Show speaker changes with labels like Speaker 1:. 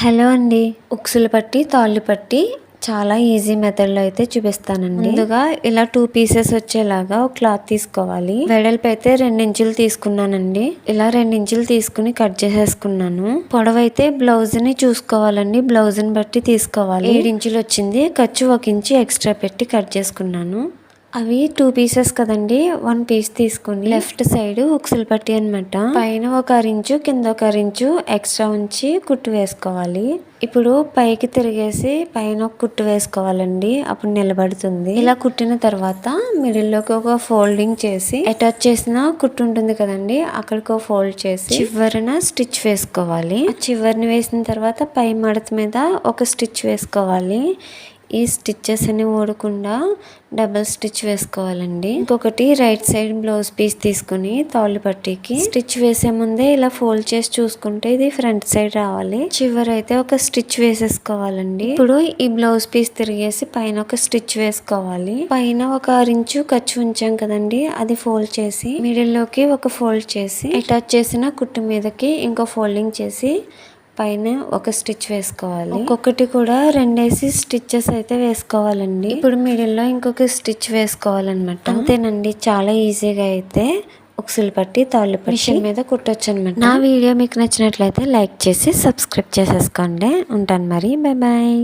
Speaker 1: Hello అండి. ఉక్సులు పట్టి తాళ్ళు పట్టి చాలా ఈజీ మెథడ్లో అయితే చూపిస్తానండి. ముందుగా ఇలా టూ పీసెస్ వచ్చేలాగా ఒక క్లాత్ తీసుకోవాలి. వెడల్పు అయితే ఇంచులు తీసుకున్నానండి. ఇలా ఇంచులు తీసుకుని కట్ చేసేసుకున్నాను. పొడవు అయితే బ్లౌజ్ని చూసుకోవాలండి. బ్లౌజ్ని బట్టి తీసుకోవాలి. ఇంచులు వచ్చింది. ఖర్చు ఒక ఇంచు ఎక్స్ట్రా పెట్టి కట్ చేసుకున్నాను. అవి టూ పీసెస్ కదండి. వన్ పీస్ తీసుకుని లెఫ్ట్ సైడ్ ఉక్సులు పట్టి అనమాట పైన ఒక అరించు కింద ఒక అరించు ఎక్స్ట్రా ఉంచి కుట్టు వేసుకోవాలి. ఇప్పుడు పైకి తిరిగేసి పైన ఒక కుట్టు వేసుకోవాలండి. అప్పుడు నిలబడుతుంది. ఇలా కుట్టిన తర్వాత మిడిల్లోకి ఒక ఫోల్డింగ్ చేసి అటాచ్ చేసిన కుట్టు ఉంటుంది కదండి. అక్కడికి ఒక ఫోల్డ్ చేసి చివరిన స్టిచ్ వేసుకోవాలి. చివరిని వేసిన తర్వాత పై మడత మీద ఒక స్టిచ్ వేసుకోవాలి. ఈ స్టిచ్చెస్ అని ఊడకుండా డబల్ స్టిచ్ వేసుకోవాలండి. ఇంకొకటి రైట్ సైడ్ బ్లౌజ్ పీస్ తీసుకుని తాళ్ళు పట్టీకి స్టిచ్ వేసే ముందే ఇలా ఫోల్డ్ చేసి చూసుకుంటే ఇది ఫ్రంట్ సైడ్ రావాలి. చివరైతే అయితే ఒక స్టిచ్ వేసేసుకోవాలండి. ఇప్పుడు ఈ బ్లౌజ్ పీస్ తిరిగేసి పైన ఒక స్టిచ్ వేసుకోవాలి. పైన ఒక అరించు ఖర్చు ఉంచాం కదండి అది ఫోల్డ్ చేసి మిడిల్లోకి ఒక ఫోల్డ్ చేసి అటాచ్ చేసిన కుట్టు మీదకి ఇంకో ఫోల్డింగ్ చేసి పైన ఒక స్టిచ్ వేసుకోవాలి. ఒక్కొక్కటి కూడా రెండేసి స్టిచ్చెస్ అయితే వేసుకోవాలండి. ఇప్పుడు మిడిల్లో ఇంకొక స్టిచ్ వేసుకోవాలన్నమాట. అంతేనండి చాలా ఈజీగా అయితే ఉక్సులు పట్టి తాళ్ళు పట్టి మిషన్ మీద కుట్టొచ్చు అనమాట నా వీడియో మీకు నచ్చినట్లయితే లైక్ చేసి సబ్స్క్రైబ్ చేసేసుకోండి. ఉంటాను మరి బాయ్ బాయ్.